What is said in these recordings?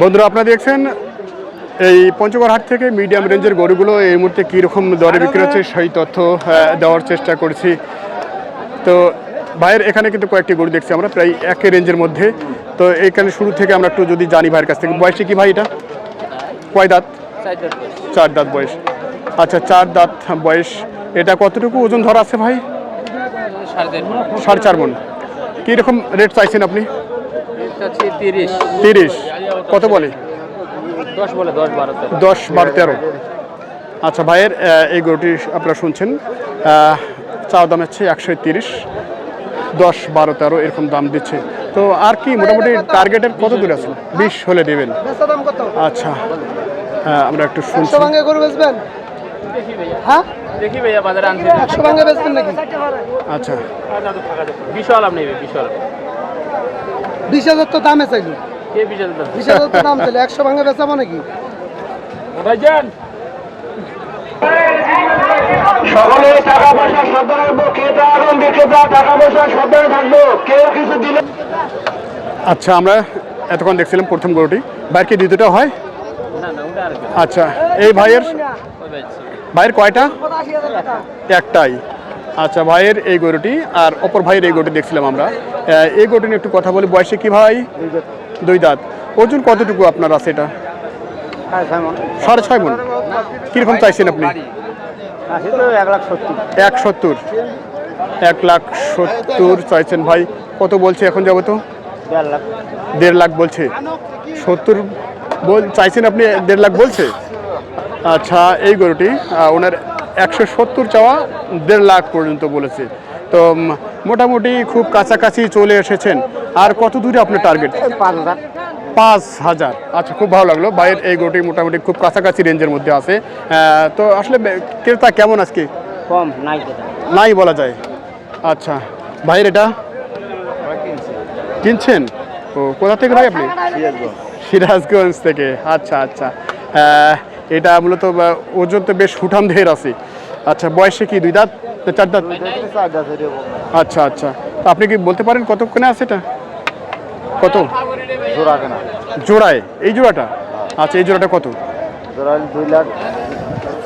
বন্ধুরা আপনারা দেখছেন এই পঞ্চগড় হাট থেকে মিডিয়াম রেঞ্জের গরুগুলো এই মুহূর্তে কীরকম দরে বিক্রি হচ্ছে সেই তথ্য দেওয়ার চেষ্টা করছি। তো ভাইয়ের এখানে কিন্তু কয়েকটি গরু দেখছি আমরা প্রায় একই রেঞ্জের মধ্যে। তো এখানে শুরু থেকে আমরা একটু যদি জানি ভাইয়ের কাছ থেকে বয়সে কি ভাই এটা? কয় দাঁত? চার দাঁত বয়স। আচ্ছা চার দাঁত বয়স। এটা কতটুকু ওজন ধরা আছে ভাই? সাড়ে চার মন। কীরকম রেট চাইছেন আপনি? তিরিশ। কত বলে? দশ বলে দশ বারো তেরো। দশ বারো তেরো। আচ্ছা ভাইয়ের এই গরুটি আপনারা শুনছেন চাওয়া দাম হচ্ছে একশো তিরিশ দশ বারো তেরো এরকম দাম দিচ্ছে। তো আর কি মোটামুটি টার্গেটের কত দূর আছে? বিশ হলে দেবেন। আচ্ছা হ্যাঁ আমরা একটু শুনছি। ভাঙে হ্যাঁ? দেখি ভাইয়া বাজারে আনছি। একশো ভাঙে বেচবেন নাকি? আচ্ছা। বিশাল আপনি বিশাল বিশ হাজার তো দামে চাইল। কে বিশাল বিশ হাজার তো দাম চাইলে একশো ভাঙে বেচাবো নাকি ভাইজান। সকলে টাকা পয়সা সাবধানে রাখব ক্রেতা এবং বিক্রেতা টাকা পয়সা থাকব কেউ কিছু দিলে আচ্ছা আমরা এতক্ষণ দেখছিলাম প্রথম গরুটি। ভাইয়ের কি দ্বিতীয়টা হয়? না না ওটা আর আচ্ছা এই ভাইয়ের ভাইয়ের কয়টা। একটাই। আচ্ছা ভাইয়ের এই গরুটি আর অপর ভাইয়ের এই গরুটি দেখছিলাম আমরা। এই গরুটি নিয়ে একটু কথা বলি। বয়সে কি ভাই? দুই দাঁত। ওজন কতটুকু আপনার আছে এটা? সাড়ে ছয় মন। কীরকম চাইছেন আপনি? এক সত্তর। এক লাখ সত্তর চাইছেন ভাই। কত বলছে এখন যাব তো দেড় লাখ বলছে। সত্তর বল চাইছেন আপনি দেড় লাখ বলছে? আচ্ছা এই গরুটি ওনার একশো সত্তর চাওয়া দেড় লাখ পর্যন্ত বলেছে। তো মোটামুটি খুব কাছাকাছি চলে এসেছেন। আর কত দূরে আপনার টার্গেট পাঁচ হাজার। পাঁচ হাজার। আচ্ছা খুব ভালো লাগল। বাইরের এই গরুটি মোটামুটি খুব কাছাকাছি রেঞ্জের মধ্যে আছে। তো আসলে ক্রেতা কেমন আজকে? কম নাই নাই বলা যায়। আচ্ছা ভাইয়ের এটা? কিনছেন? ও কোথা থেকে ভাই আপনি? সিরাজগঞ্জ। থেকে। আচ্ছা আচ্ছা। এটা মূলত ওজন তো বেশ উঠান ধের আছে। আচ্ছা বয়সে কি দুই দাঁত? চার দাঁত আচ্ছা আচ্ছা। তো আপনি কি বলতে পারেন কতক্ষণে আছে এটা? কত? জোড়া কেনা জোড়ায়। এই জোড়াটা? আচ্ছা এই জোড়াটা কত? দুই লাখ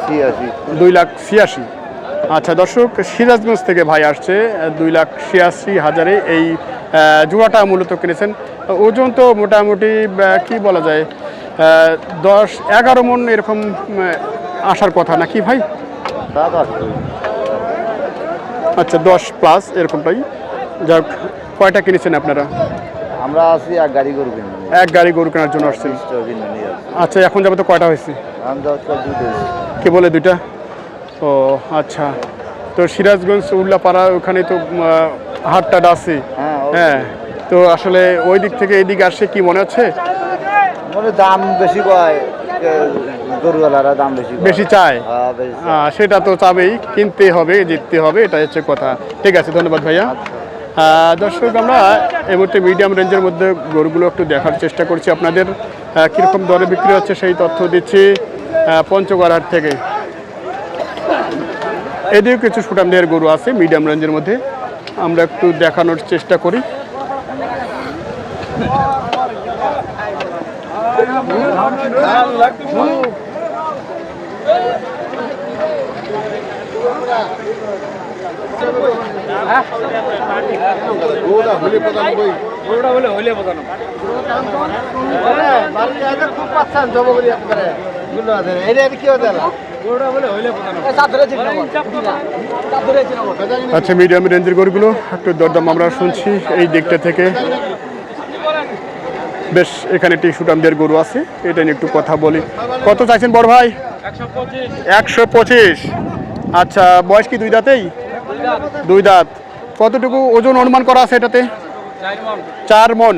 ছিয়াশি। দুই লাখ ছিয়াশি। আচ্ছা দর্শক সিরাজগঞ্জ থেকে ভাই আসছে। দুই লাখ ছিয়াশি হাজারে এই জোড়াটা মূলত কিনেছেন। ওজন তো মোটামুটি কি বলা যায় দশ এগারো মন এরকম আসার কথা নাকি ভাই? দাদা আচ্ছা দশ প্লাস এরকমটাই। যাক কয়টা কিনেছেন আপনারা? আমরা আছি এক গাড়ি গরু কিনবো। এক গাড়ি গরু কেনার জন্য আসছি আচ্ছা এখন যাব তো কয়টা হয়েছে? কে বলে দুইটা? ও আচ্ছা। তো সিরাজগঞ্জ উল্লাপাড়া ওখানে তো হাটটা আছে। হ্যাঁ, হ্যাঁ তো আসলে ওই দিক থেকে এইদিকে আসছে কি মনে হচ্ছে মানে দাম বেশি কয়? গরুওয়ালারা দাম বেশি বেশি চায়? হ্যাঁ। আহ, সেটা তো চাবেই কিনতে হবে জিততে হবে এটা হচ্ছে কথা। ঠিক আছে ধন্যবাদ ভাইয়া। আহ, দর্শক আমরা এই মুহূর্তে মিডিয়াম রেঞ্জের মধ্যে গরুগুলো একটু দেখার চেষ্টা করছি আপনাদের। কীরকম দরে বিক্রি হচ্ছে সেই তথ্য দিচ্ছি আহ, পঞ্চগড় থেকে। এদিকেও কিছু সুটামদের গরু আছে মিডিয়াম রেঞ্জের মধ্যে আমরা একটু দেখানোর চেষ্টা করি। ওটা বলে হইলে বোঝানো ওটা বলে হইলে বোঝানো আচ্ছা মিডিয়াম রেঞ্জের গরুগুলো একটু দরদাম আমরা শুনছি এই দিকটা থেকে। বেশ এখানে একটি সুটামদের গরু আছে এটা নিয়ে একটু কথা বলি। কত চাইছেন বড় ভাই? একশো পঁচিশ। একশো পঁচিশ। আচ্ছা বয়স কি দুই দাঁতেই? দুই দাঁত। কতটুকু ওজন অনুমান করা আছে এটাতে? চার মন।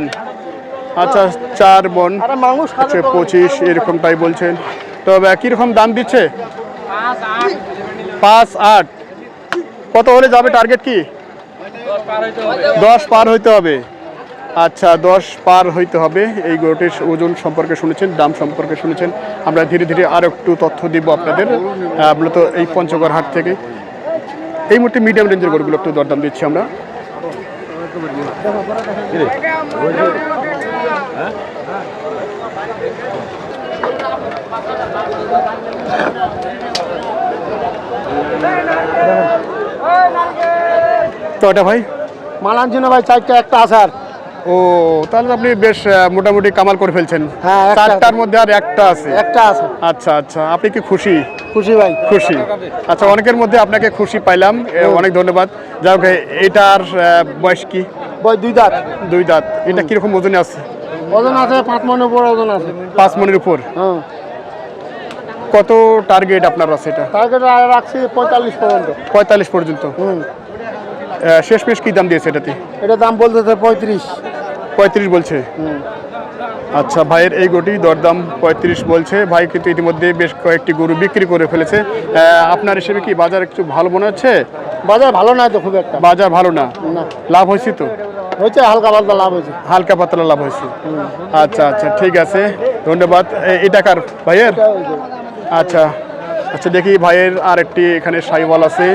আচ্ছা চার মন। হচ্ছে পঁচিশ এরকমটাই বলছেন। তবে কীরকম দাম দিচ্ছে? পাঁচ আট। পাঁচ আট। কত হলে যাবে টার্গেট কি? দশ পার হইতে হবে। আচ্ছা দশ পার হইতে হবে। এই গরুটির ওজন সম্পর্কে শুনেছেন, দাম সম্পর্কে শুনেছেন। আমরা ধীরে ধীরে আরও একটু তথ্য দিব আপনাদের। মূলত এই পঞ্চগড় হাট থেকে। এই মুহূর্তে মিডিয়াম রেঞ্জের গরুগুলো একটু দরদাম দিচ্ছি আমরা। এটা ভাই? মালার জন্য ভাই, চারটা, একটা আসার ও তাহলে আপনি বেশ মোটামুটি কামাল করে ফেলছেন। হ্যাঁ, চারটার মধ্যে আর একটা আছে। একটা আছে। আচ্ছা আচ্ছা। আপনি কি খুশি? খুশি ভাই। খুশি। আচ্ছা অনেকের মধ্যে আপনাকে খুশি পাইলাম। অনেক ধন্যবাদ। যাই হোক এটার বয়স কি? বই দুই দাঁত। দুই দাঁত। এটা কীরকম ওজনে আছে? ওজন আছে পাঁচ মনের উপর ওজন আছে। পাঁচ মনের উপর? হ্যাঁ কত টার্গেট আপনার আছে এটা? টার্গেট রাখছি পঁয়তাল্লিশ পর্যন্ত। পঁয়তাল্লিশ পর্যন্ত। হুম। আহ, শেষমেশ কি দাম দিয়েছে এটাতে এটা দাম বলতে বলতেছে পঁয়ত্রিশ। পঁয়ত্রিশ বলছে? আচ্ছা ভাইয়ের এই গরুটি দরদাম পঁয়ত্রিশ বলছে। ভাই কিন্তু ইতিমধ্যে বেশ কয়েকটি গরু বিক্রি করে ফেলেছে। আপনার হিসেবে কি বাজার একটু ভালো মনে হচ্ছে? বাজার ভালো না তো খুব একটা। বাজার ভালো না? লাভ হয়েছে তো? হয়েছে হালকা পাতলা লাভ হয়েছে। হালকা পাতলা লাভ হয়েছে। আচ্ছা আচ্ছা ঠিক আছে। ধন্যবাদ। এ- এটা কার ভাইয়ের? আচ্ছা আচ্ছা দেখি ভাইয়ের আর একটি এখানে সাইওয়াল আছে।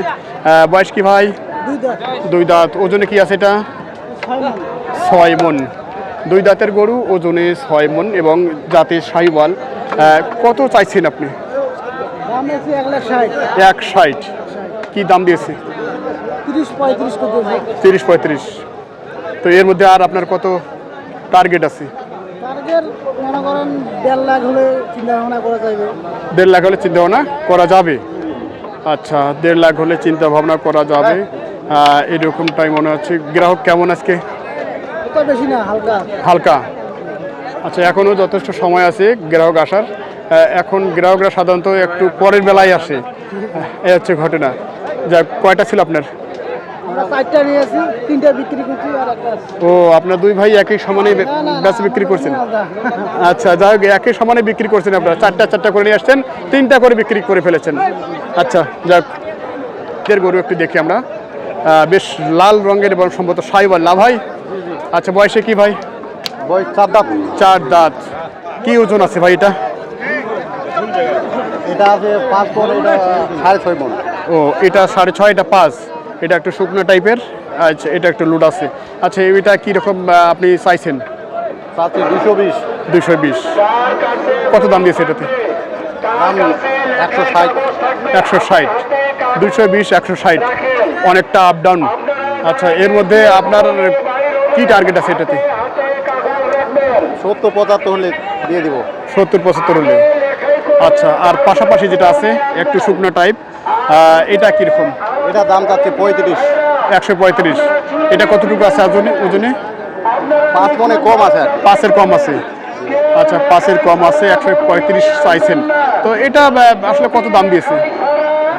বয়স কি ভাই? দুই দাঁত। ওজনে কি আছে এটা? ছয় মন। দুই দাঁতের গরু ওজনে ছয় মন এবং জাতের সাইওয়াল কত চাইছেন আপনি? এক ষাট। কি দাম দিয়েছে? তিরিশ পঁয়ত্রিশ তো এর মধ্যে আর আপনার কত টার্গেট আছে? দেড় লাখ হলে চিন্তা ভাবনা করা যাবে? আচ্ছা দেড় লাখ হলে চিন্তা ভাবনা করা যাবে। এরকমটাই মনে হচ্ছে। গ্রাহক কেমন আজকে? বেশি না হালকা। হালকা। আচ্ছা এখনও যথেষ্ট সময় আছে গ্রাহক আসার। এখন গ্রাহকরা সাধারণত একটু পরের বেলায় আসে। এই হচ্ছে ঘটনা। যা কয়টা ছিল আপনার। ও আপনার দুই ভাই একই সমানে বেচা বিক্রি করছেন? আচ্ছা যাই হোক একই সমানে বিক্রি করছেন আপনারা। চারটা চারটা করে নিয়ে আসছেন তিনটা করে বিক্রি করে ফেলেছেন। আচ্ছা যাক গরু একটু দেখি আমরা। বেশ লাল রঙের এবং সম্ভবত সাইবার না ভাই আচ্ছা বয়সে কি ভাই? বই চার দাম চার দাঁত। কি ওজন আছে ভাই এটা? এটা আছে পাঁচ এটা সাড়ে ছয় ও এটা সাড়ে ছয় এটা পাঁচ। এটা একটু শুকনো টাইপের। আচ্ছা এটা একটু লুড আছে। আচ্ছা এটা কীরকম আপনি চাইছেন? দুশো বিশ। দুশো বিশ। কত দাম দিয়েছে এটাতে? একশো ষাট। একশো ষাট। দুশো বিশ একশো ষাট। অনেকটা আপ ডাউন আচ্ছা এর মধ্যে আপনার কি টার্গেট আছে এটাতে? সত্তর পঁচাত্তর হলে দিয়ে দিব। সত্তর পঁচাত্তর হলে। আচ্ছা আর পাশাপাশি যেটা আছে একটু শুকনো টাইপ এটা কীরকম? এটা দাম চাচ্ছে পঁয়ত্রিশ। একশো পঁয়ত্রিশ। এটা কতটুকু আছে ওজনে ওজনে? পাঁচ মনে কম আছে পাঁচের কম আছে। আচ্ছা পাঁচের কম আছে একশো পঁয়ত্রিশ চাইছেন। তো এটা আসলে কত দাম দিয়েছে?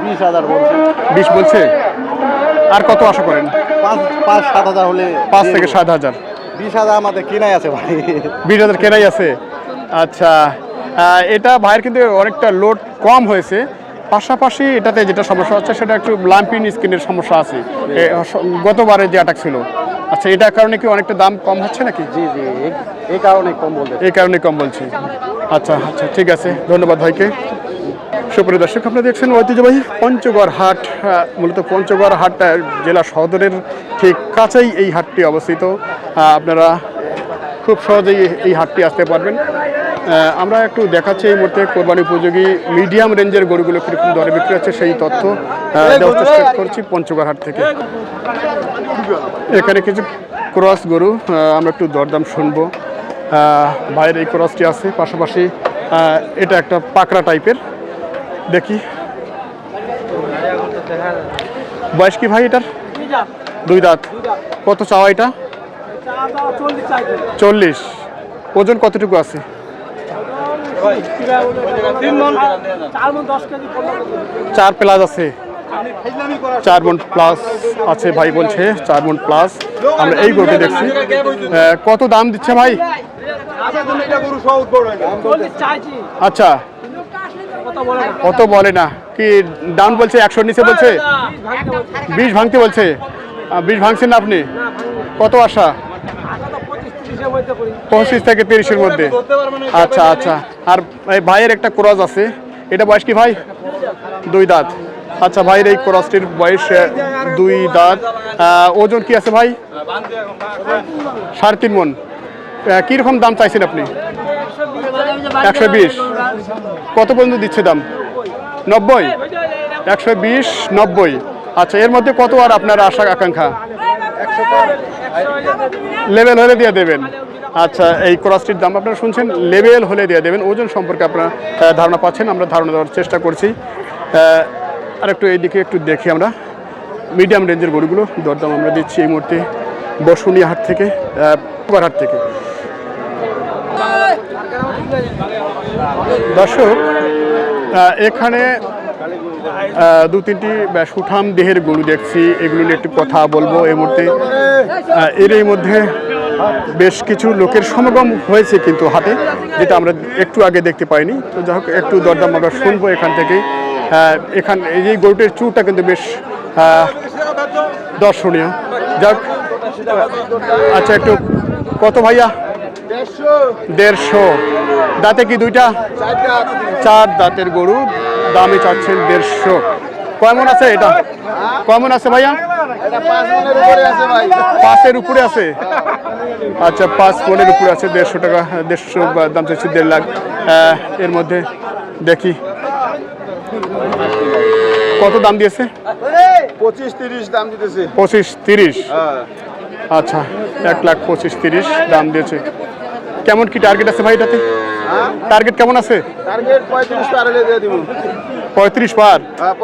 বিশ হাজার বলছে। বিশ বলছে? আর কত আশা করেন? পাঁচ পাঁচ সাত হাজার হলে পাঁচ থেকে। সাত হাজার। বিশ হাজার আমাদের কেনাই আছে ভাই। বিশ হাজার কেনাই আছে? আচ্ছা এটা ভাইয়ের কিন্তু অনেকটা লোড কম হয়েছে। পাশাপাশি এটাতে যেটা সমস্যা হচ্ছে সেটা একটু লাম্পিন স্কিনের সমস্যা আছে। গতবারে যে অ্যাটাক ছিল। আচ্ছা এটার কারণে কি অনেকটা দাম কম হচ্ছে নাকি? জি জি এই কারণে কম বলছে এই কারণে কম বলছি। আচ্ছা আচ্ছা ঠিক আছে। ধন্যবাদ ভাইকে। সুপ্রিয় দর্শক আপনারা দেখছেন ঐতিহ্যবাহী পঞ্চগড় হাট মূলত পঞ্চগড় হাট আহ, জেলা সদরের ঠিক কাছেই এই হাটটি অবস্থিত। আপনারা খুব সহজেই এই হাটটি আসতে পারবেন। আমরা একটু দেখাচ্ছি এই মুহূর্তে কোরবানি উপযোগী মিডিয়াম রেঞ্জের গরুগুলো কীরকম দরে বিক্রি হচ্ছে সেই তথ্য দেওয়ার চেষ্টা করছি পঞ্চগড় হাট থেকে। এখানে কিছু ক্রস গরু আমরা একটু দরদাম শুনব। ভাইয়ের এই ক্রসটি আছে পাশাপাশি এটা একটা পাকড়া টাইপের দেখি। বয়স কি ভাই এটার? দুই দাঁত। কত চাওয়া এটা? চল্লিশ। ওজন কতটুকু আছে? চার প্লাস আছে। চার মন প্লাস আছে ভাই বলছে, চার মন প্লাস। আমরা এই গরুটি দেখছি। কত দাম দিচ্ছে ভাই? আচ্ছা কত বলে না। কি দাম বলছে? একশোর নিচে বলছে? বিষ ভাঙতে বলছে। বিষ ভাঙছেন না আপনি? কত আশা? পঁচিশ থেকে তিরিশের মধ্যে। আচ্ছা আচ্ছা। আর ভাইয়ের একটা ক্রস আছে। এটা বয়স কি ভাই? দুই দাঁত। আচ্ছা ভাইয়ের এই ক্রসটির বয়স দুই দাঁত। ওজন কি আছে ভাই? সাড়ে তিন মন। কীরকম দাম চাইছেন আপনি? একশো বিশ। কত পর্যন্ত দিচ্ছে দাম? নব্বই? একশো বিশ? নব্বই? আচ্ছা এর মধ্যে কত আর আপনার আশা, আকাঙ্ক্ষা? লেভেল হলে দিয়ে দেবেন। আচ্ছা এই ক্রসটির দাম আপনারা শুনছেন? লেভেল হলে দিয়ে দেবেন। ওজন সম্পর্কে আপনারা ধারণা পাচ্ছেন, আমরা ধারণা দেওয়ার চেষ্টা করছি। আর একটু এইদিকে একটু দেখি আমরা। মিডিয়াম রেঞ্জের গরুগুলো, দরদাম আমরা দিচ্ছি এই মুহূর্তে বসুনিয়া হাট থেকে হাট থেকে। দর্শক এখানে দু তিনটি সুঠাম দেহের গরু দেখছি। এগুলো নিয়ে একটু কথা বলব এই মুহূর্তে। আহ, এরই মধ্যে বেশ কিছু লোকের সমাগম হয়েছে কিন্তু হাতে যেটা আমরা একটু আগে দেখতে পাইনি। তো যাই হোক একটু দরদাম আমরা শুনব এখান থেকে। এখান এই গরুটির চুরটা কিন্তু বেশ দর্শনীয়। যাক আচ্ছা একটু কত ভাইয়া? দেড়শো। দাঁতে কি দুইটা? চার দাঁতের গরু দামে চাচ্ছেন দেড়শো। কেমন আছে এটা? কেমন আছে ভাইয়া? পাঁচের উপরে আছে। আচ্ছা পাঁচ মনের উপরে আছে দেড়শো টাকা দেড়শো দাম চাচ্ছে দেড় লাখ। এর মধ্যে দেখি। কত দাম দিয়েছে? পঁচিশ তিরিশ দাম দিতেছে। পঁচিশ তিরিশ? আচ্ছা এক লাখ পঁচিশ তিরিশ দাম দিয়েছে। কেমন কি টার্গেট আছে ভাই এটাতে? টার্গেট কেমন আছে? টার্গেট পঁয়ত্রিশ পার হলে দিয়ে দিব। পার? হ্যাঁ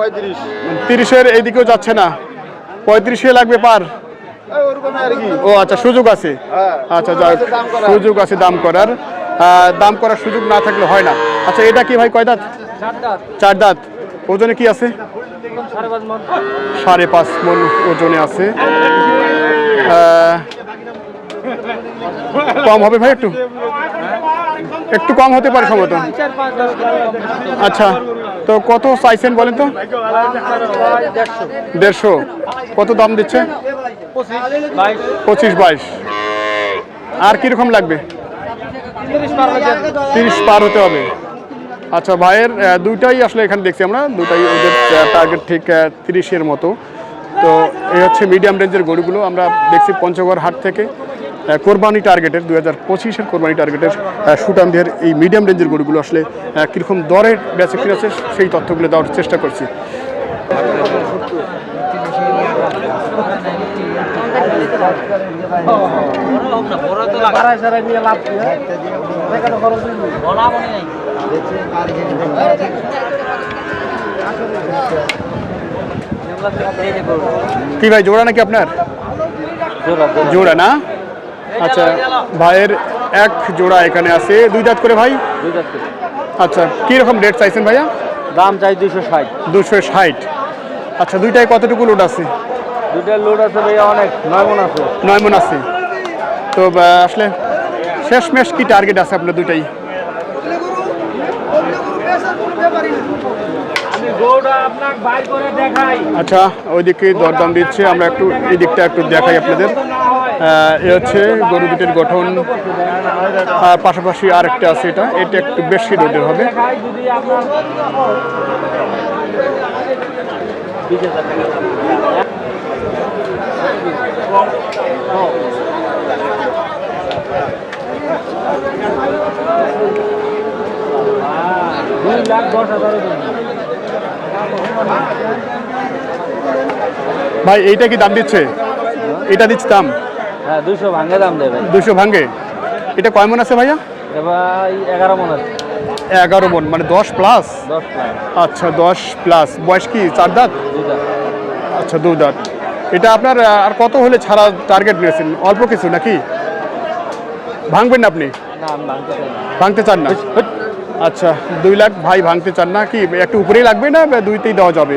তিরিশের এইদিকেও যাচ্ছে না। পঁয়ত্রিশে লাগবে পার? ও আচ্ছা সুযোগ আছে? হ্যাঁ। আচ্ছা যাক সুযোগ আছে দাম করার। দাম করার সুযোগ না থাকলে হয় না। আচ্ছা এটা কি ভাই কয় দাঁত? চার দাঁত। ওজনে কি আছে? সাড়ে পাঁচ মন ওজনে আছে। আহ, কম হবে ভাই একটু? একটু কম হতে পারে সম্ভবত। আচ্ছা তো কত চাইছেন বলেন তো? দেড়শো। কত দাম দিচ্ছে? পঁচিশ বাইশ। আর কীরকম লাগবে? তিরিশ পার হতে হবে। আচ্ছা ভাইয়ের দুইটাই আসলে এখানে দেখছি আমরা। দুটাই ওদের টার্গেট ঠিক তিরিশের মতো। তো এই হচ্ছে মিডিয়াম রেঞ্জের গরুগুলো আমরা দেখছি পঞ্চগড় হাট থেকে। কোরবানি টার্গেটের দু হাজার পঁচিশের কোরবানি টার্গেটের সুটান দেহের এই মিডিয়াম রেঞ্জের গরুগুলো আসলে কীরকম দরের বেচে কিনেছে সেই তথ্যগুলো দেওয়ার চেষ্টা করছি। কি ভাই জোড়া নাকি আপনার? জোড়া না? আচ্ছা ভাইয়ের এক জোড়া এখানে আছে। দুই দাঁত করে ভাই? আচ্ছা কি রকম রেট চাইছেন ভাইয়া? দাম চাই দুশো ষাট। দুশো ষাট। আচ্ছা দুইটায় কতটুকু লোড আছে? দুটার লোড আছে ভাইয়া অনেক নয় মন আছে। নয় মন আছে। তো আসলে শেষমেশ কি টার্গেট আছে আপনার দুইটাই? করে আচ্ছা ওইদিকে দরদাম দিচ্ছে। আমরা একটু এই দিকটা একটু দেখাই আপনাদের। এ হচ্ছে গরু দুটির গঠন। আর পাশাপাশি আরেকটা আছে এটা। এটা একটু বেশি রোদের হবে। ভাই, এইটা কি দাম দিচ্ছে? এটা দিচ্ছে দাম। হ্যাঁ দুশো ভাঙে দাম দেবে দুশো ভাঙ্গে এটা কয় মন আছে ভাইয়া? এবার এগারো মন আছে। এগারো মন মানে দশ প্লাস আচ্ছা দশ প্লাস বয়স কি? চার দাঁত? আচ্ছা দু দাঁত। এটা আপনার আর কত হলে ছাড়া টার্গেট নিয়েছেন? অল্প কিছু নাকি? ভাঙবেন না আপনি? ভাঙতে চান না? আচ্ছা দুই লাখ ভাই ভাঙতে চান না কি? একটু উপরেই লাগবে না দুইতেই দেওয়া যাবে?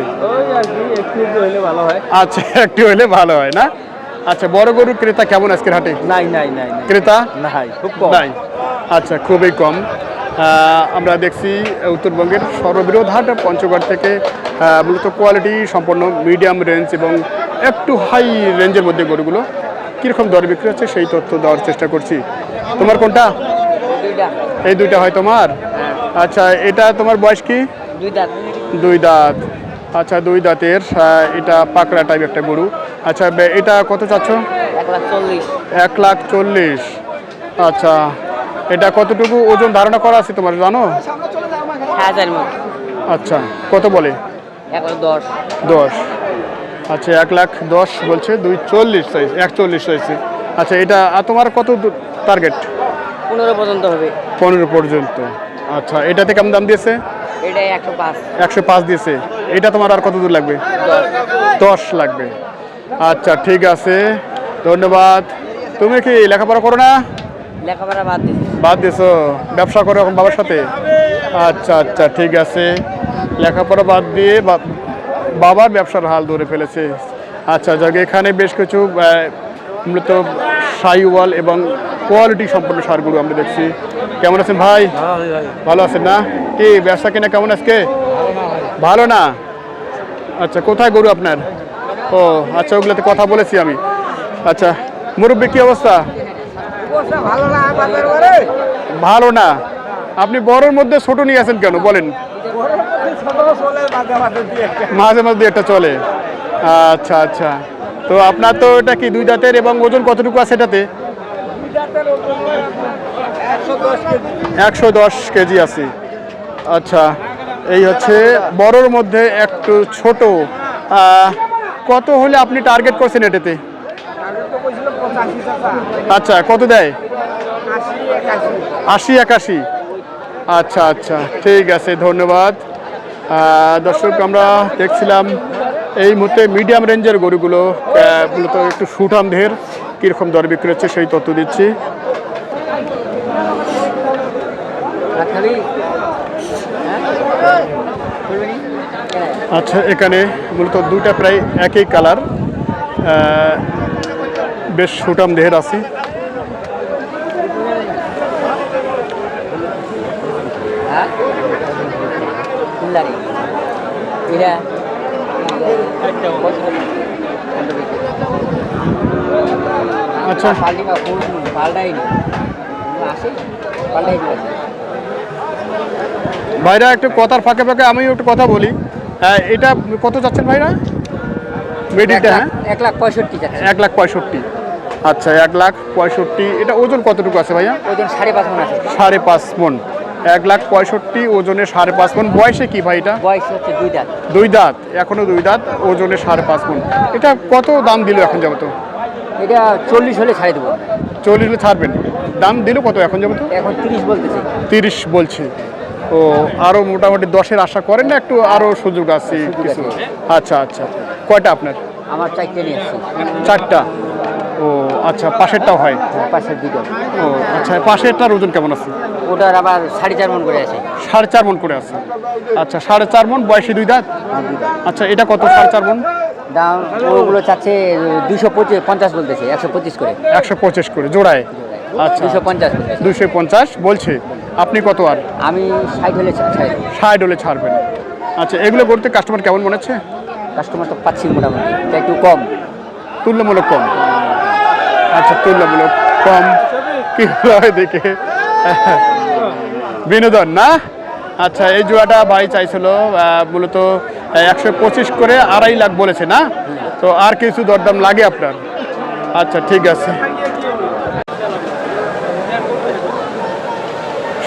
আচ্ছা একটু হলে ভালো হয় না? আচ্ছা বড় গরুর ক্রেতা কেমন আজকের হাটে? নাই নাই নাই নাই। ক্রেতা? নাই খুব কম। নাই। আচ্ছা খুবই কম। আমরা দেখছি উত্তরবঙ্গের সর্ববৃহৎ হাট পঞ্চগড় থেকে মূলত কোয়ালিটি সম্পন্ন মিডিয়াম রেঞ্জ এবং একটু হাই রেঞ্জের মধ্যে গরুগুলো কীরকম দর বিক্রি হচ্ছে সেই তথ্য দেওয়ার চেষ্টা করছি। তোমার কোনটা? এই দুইটা হয় তোমার? আচ্ছা এটা তোমার বয়স কি? দুই দাঁত। দুই দাঁত। আচ্ছা দুই দাঁতের এটা পাকড়া টাইপ একটা গরু। আচ্ছা এটা কত চাচ্ছ? এক লাখ চল্লিশ। আচ্ছা এটা কতটুকু ওজন ধারণা করা আছে তোমার জানো? আচ্ছা কত বলে? দশ। আচ্ছা এক লাখ দশ বলছে দুই চল্লিশ সাইজ একচল্লিশ সাইজ আচ্ছা এটা তোমার কত টার্গেট পনেরো পর্যন্ত হবে। পনেরো পর্যন্ত। আচ্ছা এটাতে কেমন দাম দিয়েছে? এটাই একশো পাঁচ। একশো পাঁচ দিয়েছে। এটা তোমার আর কত দূর লাগবে? দশ লাগবে। আচ্ছা ঠিক আছে। ধন্যবাদ। তুমি কি লেখাপড়া করো না? লেখাপড়া বাদ বাদ দিয়েছ ব্যবসা করো এখন বাবার সাথে? আচ্ছা আচ্ছা ঠিক আছে। লেখাপড়া বাদ দিয়ে বাবার ব্যবসার হাল ধরে ফেলেছে। আচ্ছা যাক এখানে বেশ কিছু মূলত সাইওয়াল এবং কোয়ালিটি সম্পন্ন সারগুলো আমরা দেখছি। কেমন আছেন ভাই। ভালো আছেন না? কি ব্যবসা কিনা কেমন আজকে? ভালো না? আচ্ছা কোথায় গরু আপনার? ও আচ্ছা ওগুলোতে কথা বলেছি আমি। আচ্ছা মুরব্বী, কি অবস্থা? ভালো না। আপনি বড়র মধ্যে ছোট নিয়ে আছেন কেন? বলেন। মাঝে মাঝে একটা চলে। আচ্ছা আচ্ছা। তো আপনার তো এটা কি দুই দাঁতের এবং ওজন কতটুকু আছে এটাতে? একশো দশ কেজি আছে। আচ্ছা। এই হচ্ছে বড়র মধ্যে একটু ছোট। কত হলে আপনি টার্গেট করছেন এটাতে? আচ্ছা কত দেয়? আশি, একাশি। আচ্ছা আচ্ছা ঠিক আছে, ধন্যবাদ। দর্শক, আমরা দেখছিলাম এই মুহূর্তে মিডিয়াম রেঞ্জের গরুগুলো মূলত একটু সুঠাম দেহের কীরকম দর বিক্রি হচ্ছে সেই তথ্য দিচ্ছি। আচ্ছা এখানে মূলত দুইটা প্রায় একই কালার। বেশ সুটাম দেহের আছে। আচ্ছা। পাল্টাই আসে পাল্টাই ভাইরা একটু কথার ফাঁকে ফাঁকে আমিও একটু কথা বলি। হ্যাঁ এটা কত যাচ্ছেন ভাইরা? মেডিটা হ্যাঁ? এক লাখ পঁয়ষট্টি যাচ্ছে। এক লাখ পঁয়ষট্টি। আচ্ছা এক লাখ পঁয়ষট্টি। এটা ওজন কতটুকু আছে ভাইয়া? ওজন সাড়ে পাঁচ মন আছে। সাড়ে পাঁচ মন। এক লাখ পঁয়ষট্টি ওজনে সাড়ে পাঁচ মন। বয়সে কি ভাই এটা? বয়স হচ্ছে দুই দাঁত। দুই দাঁত এখনও দুই দাঁত ওজনে সাড়ে পাঁচ মন। এটা কত দাম দিল এখন যাব তো এটা চল্লিশ হলে ছাড়ে দেবো। চল্লিশ হলে ছাড়বেন? দাম দিল কত এখন তো? এখন তিরিশ বলতেছে। তিরিশ বলছে। ও আরও মোটামুটি দশের আশা করেন না একটু আরও সুযোগ আছে কিছু? আচ্ছা আচ্ছা। কয়টা আপনার? আমার চারটে নিয়ে চারটা? ও আচ্ছা পাশেরটাও হয়? পাশের দুটো। ও আচ্ছা পাশেরটার ওজন কেমন আছে? ওটার আবার সাড়ে চার মন করে আছে। সাড়ে চার মন করে আছে। আচ্ছা সাড়ে চার মন বয়সী দুই দাঁত? আচ্ছা এটা কত সাড়ে চার মন? দাম ওগুলো চাচ্ছে দুশো পঁচিশ পঞ্চাশ বলতেছে একশো পঁচিশ করে। একশো পঁচিশ করে জোড়ায়? দুশো পঞ্চাশ দুশো পঞ্চাশ বলছে আপনি কত আর? আমি ষাট হলে ষাট। হলে ছাড়বেন। আচ্ছা এগুলো করতে কাস্টমার কেমন মনে হচ্ছে? কাস্টমার তো পাচ্ছি মোটামুটি একটু কম। তুল্যমূলক কম। আচ্ছা তুল্যমূলক কম। কি হয় দেখে? বিনোদন না? আচ্ছা এই জুয়াটা ভাই চাইছিল মূলত একশো পঁচিশ করে আড়াই লাখ বলেছে না? তো আর কিছু দরদাম লাগে আপনার? আচ্ছা ঠিক আছে।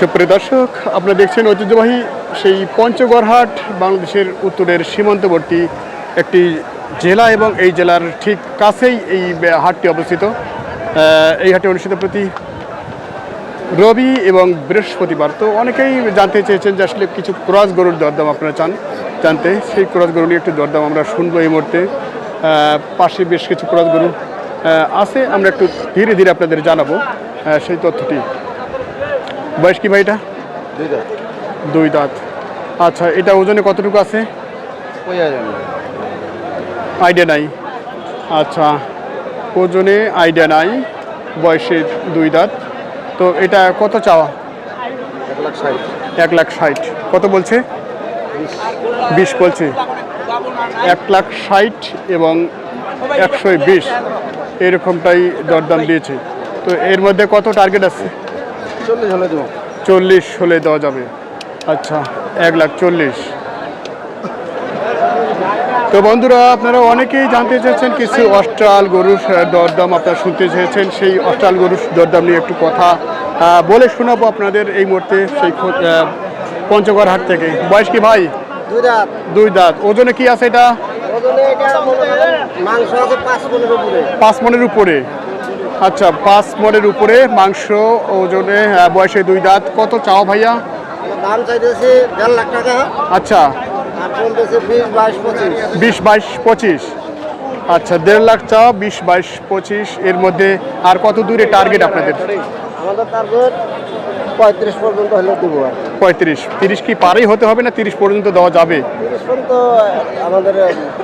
সুপ্রিয় দর্শক, আপনারা দেখছেন ঐতিহ্যবাহী সেই পঞ্চগড়হাট বাংলাদেশের উত্তরের সীমান্তবর্তী একটি জেলা এবং এই জেলার ঠিক কাছেই এই হাটটি অবস্থিত। এই হাটে অনুষ্ঠিত প্রতি রবি এবং বৃহস্পতিবার। তো অনেকেই জানতে চেয়েছেন যে আসলে কিছু ক্রস গরুর দরদাম আপনারা চান, জানতে। সেই ক্রস গরু নিয়ে একটু দরদাম আমরা শুনব এই মুহূর্তে। পাশে বেশ কিছু ক্রস গরু আছে, আমরা একটু ধীরে ধীরে আপনাদের জানাব সেই তথ্যটি। বয়স কি ভাই এটা দুই দাঁত। আচ্ছা এটা ওজনে কতটুকু আছে? আইডিয়া নাই। আচ্ছা ওজনে আইডিয়া নাই বয়সে দুই দাঁত। তো এটা কত চাওয়া? এক লাখ ষাট। এক লাখ ষাট। কত বলছে? বিশ। বলছে। এক লাখ ষাট এবং একশো বিশ। এরকমটাই দরদাম দিয়েছে। তো এর মধ্যে কত টার্গেট আছে? চল্লিশ হলে দেবো। চল্লিশ হলে দেওয়া যাবে। আচ্ছা এক লাখ চল্লিশ। তো বন্ধুরা আপনারা অনেকেই জানতে চেয়েছেন কিছু অস্ট্রাল গরুর দরদাম আপনারা শুনতে চেয়েছেন। সেই অস্ট্রাল গরুর দরদাম নিয়ে একটু কথা বলে শোনাবো আপনাদের এই মুহূর্তে সেই পঞ্চগড় হাট থেকে। বয়স কি ভাই? দুই দুই দাঁত। ওজনে কি আছে এটা? পাঁচ মনের উপরে। আচ্ছা পাঁচ মনের উপরে মাংস ওজনে বয়সে দুই দাঁত কত চাও ভাইয়া? দাম চাইতেছে দেড় লাখ টাকা। আচ্ছা। বিশ বাইশ পঁচিশ। আচ্ছা দেড় লাখ চাও বিশ বাইশ পঁচিশ। এর মধ্যে আর কত দূরে টার্গেট আপনাদের? আমাদের টার্গেট পঁয়ত্রিশ পর্যন্ত হলে দেবো পঁয়ত্রিশ তিরিশ কি পারেই হতে হবে না তিরিশ পর্যন্ত দেওয়া যাবে? তিরিশ পর্যন্ত আমাদের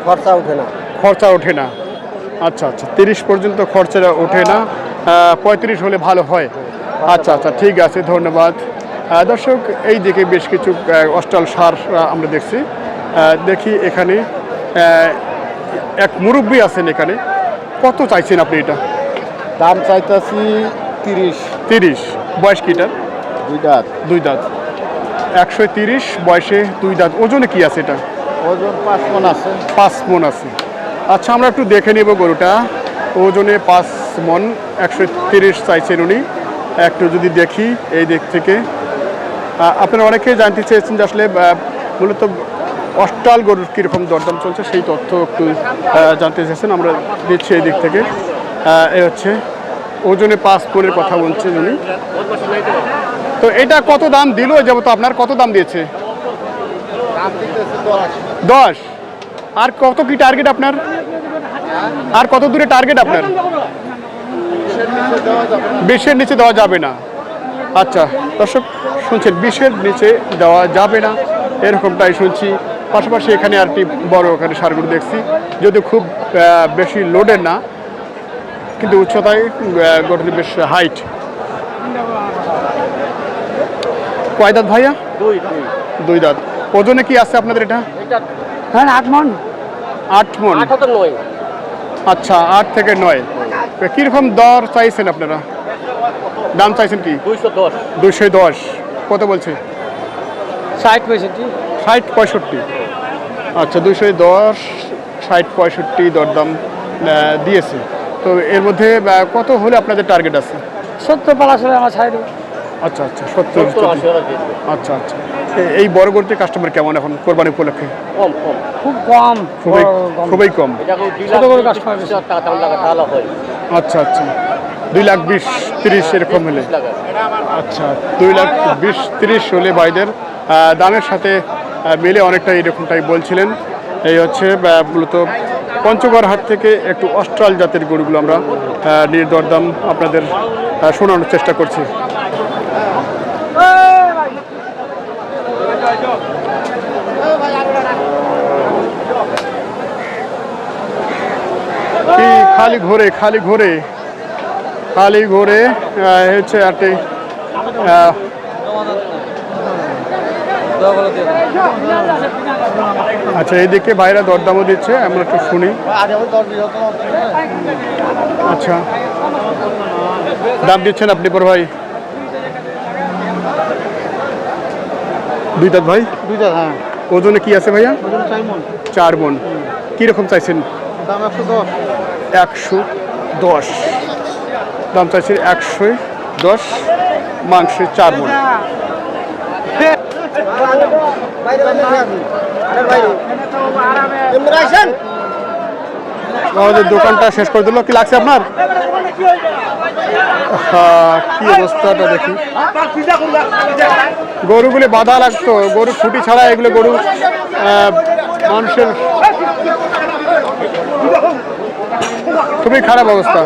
খরচা ওঠে না। খরচা ওঠে না। আচ্ছা আচ্ছা তিরিশ পর্যন্ত খরচাটা ওঠে না। পঁয়ত্রিশ হলে ভালো হয়। আচ্ছা আচ্ছা ঠিক আছে ধন্যবাদ। দর্শক এই দিকে বেশ কিছু অস্টাল সার আমরা দেখছি। দেখি এখানে এক মুরব্বী আছেন এখানে। কত চাইছেন আপনি এটা? দাম চাইতেছি তিরিশ। তিরিশ। বয়স কিটার? দুই দাঁত। দুই দাঁত। একশো তিরিশ বয়সে দুই দাঁত। ওজনে কি আছে এটা? ওজন পাঁচ মন আছে। পাঁচ মন আছে। আচ্ছা আমরা একটু দেখে নেব গরুটা। ওজনে পাঁচ মন একশো তিরিশ চাইছেন উনি। একটু যদি দেখি এই দিক থেকে। আপনারা অনেকে জানতে চেয়েছেন যে আসলে মূলত অস্টাল গরুর কীরকম দরদাম চলছে সেই তথ্য একটু জানতে চেয়েছেন। আমরা দিচ্ছি এই দিক থেকে। এ হচ্ছে ওজনে পাঁচ মনের কথা বলছেন উনি। তো এটা কত দাম দিল যাব তো আপনার? কত দাম দিয়েছে? দশ। আর কত কি টার্গেট আপনার? আর কত দূরে টার্গেট আপনার? বিশের নিচে দেওয়া যাবে না। আচ্ছা দর্শক শুনছেন বিশের নিচে দেওয়া যাবে না। এরকমটাই শুনছি। পাশাপাশি এখানে আর আরটি বড় ওখানে সারগুলো দেখছি। যদিও খুব বেশি লোডের না কিন্তু উচ্চতায় গঠনে বেশ হাইট কয় দাঁত ভাইয়া? দুই দাঁত। ওজনে কি আছে আপনাদের এটা? হ্যাঁ আট মন। আট মন। নয়। আচ্ছা আট থেকে নয়। কীরকম দর চাইছেন আপনারা? দাম চাইছেন কি? দুইশো দশ। কত বলছে? ষাট পঁয়ষট্টি। ষাট পঁয়ষট্টি। আচ্ছা দুশো দশ ষাট পঁয়ষট্টি দরদাম দিয়েছে। তো এর মধ্যে কত হলে আপনাদের টার্গেট আছে? সত্তর পালা আসলে আমার ছাড় আচ্ছা আচ্ছা সত্তর আচ্ছা আচ্ছা। এই বড় গরুটির কাস্টমার কেমন এখন কোরবানি উপলক্ষে? কম কম। খুব কম খুবই খুবই কম। ছোট কাস্টমার হয়। আচ্ছা আচ্ছা। দুই লাখ বিশ তিরিশ এরকম হলে। আচ্ছা দুই লাখ বিশ তিরিশ হলে ভাইদের আহ, দামের সাথে মিলে অনেকটা এরকমটাই বলছিলেন। এই হচ্ছে মূলত পঞ্চগড় হাট থেকে একটু অস্ট্রাল জাতের গরুগুলো আমরা নিয়ে দরদাম আপনাদের শোনানোর চেষ্টা করছি। খালি ঘোরে খালি ঘোরে। খালি ঘোরে হচ্ছে আহ, আচ্ছা এইদিকে বাইরে দরদামও দিচ্ছে আমরা একটু শুনি। আচ্ছা। দাম দিচ্ছেন আপনি পর ভাই? দুই দাঁত ভাই? দুইটা হ্যাঁ। ওজনে কি আছে ভাইয়া? মন। চার মন। কীরকম চাইছেন? দাম একশো দশ। দাম চাইছেন একশো দশ মাংসের চার মন। আমাদের দোকানটা শেষ করে দিল। কি লাগছে আপনার? কি অবস্থাটা দেখি। গরুগুলি বাধা লাগতো। গরু ছুটি ছাড়া এগুলো গরু মানুষের খুবই খারাপ অবস্থা।